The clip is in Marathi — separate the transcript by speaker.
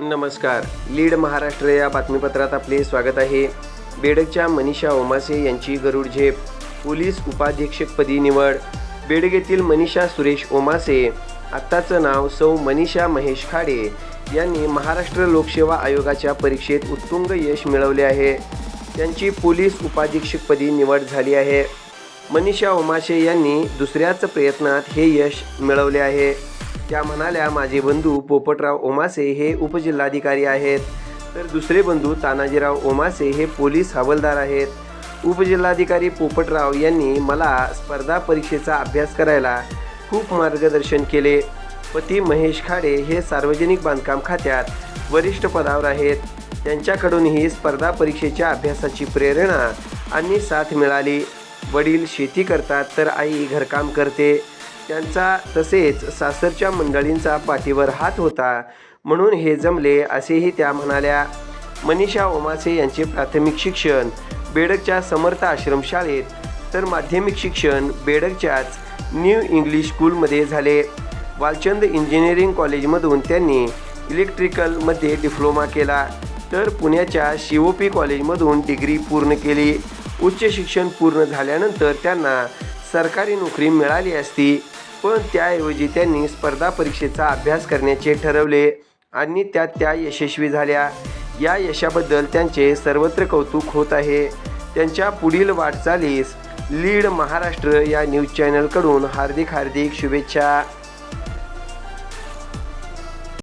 Speaker 1: नमस्कार. लीड महाराष्ट्र या बातमीपत्रात आपले स्वागत आहे. बेडगच्या मनीषा ओमासे यांची गरुड झेप. पोलीस उपाधीक्षकपदी निवड. बेडग येथील मनीषा सुरेश ओमासे आत्ताचं नाव सौ मनीषा महेश खाडे यांनी महाराष्ट्र लोकसेवा आयोगाच्या परीक्षेत उत्तुंग यश मिळवले आहे. त्यांची पोलीस उपाधीक्षकपदी निवड झाली आहे. मनीषा ओमाशे यांनी दुसऱ्याच प्रयत्नात हे यश मिळवले आहे. त्या म्हणाल्या माझे बंधू पोपटराव ओमासे हे उपजिल्हाधिकारी आहेत. तर दुसरे बंधू तानाजीराव ओमासे हे पोलीस हवालदार आहेत. उपजिल्हाधिकारी पोपटराव यांनी मला स्पर्धा परीक्षेचा अभ्यास करायला खूप मार्गदर्शन केले. पती महेश खाडे हे सार्वजनिक बांधकाम खात्यात वरिष्ठ पदावर आहेत. त्यांच्याकडूनही स्पर्धा परीक्षेच्या अभ्यासाची प्रेरणा आणि साथ मिळाली. वडील शेती करतात तर आई घरकाम करते. त्यांचा तसेच सासरच्या मंडळींचा पाठीवर हात होता. म्हणून हे जमले असेही त्या म्हणाल्या. मनीषा ओमासे यांचे प्राथमिक शिक्षण बेडकच्या समर्थ आश्रमशाळेत तर माध्यमिक शिक्षण बेडकच्याच न्यू इंग्लिश स्कूलमध्ये झाले. वालचंद इंजिनिअरिंग कॉलेजमधून त्यांनी इलेक्ट्रिकलमध्ये डिप्लोमा केला तर पुण्याच्या सी ओ पी कॉलेजमधून डिग्री पूर्ण केली. उच्च शिक्षण पूर्ण झाल्यानंतर त्यांना सरकारी नोकरी मिळाली असती. पण त्याऐवजी त्यांनी स्पर्धा परीक्षेचा अभ्यास करण्याचे ठरवले आणि त्यात त्या यशस्वी झाल्या. या यशाबद्दल त्यांचे सर्वत्र कौतुक होत आहे. त्यांच्या पुढील वाटचालीस लीड महाराष्ट्र या न्यूज चॅनलकडून हार्दिक हार्दिक शुभेच्छा.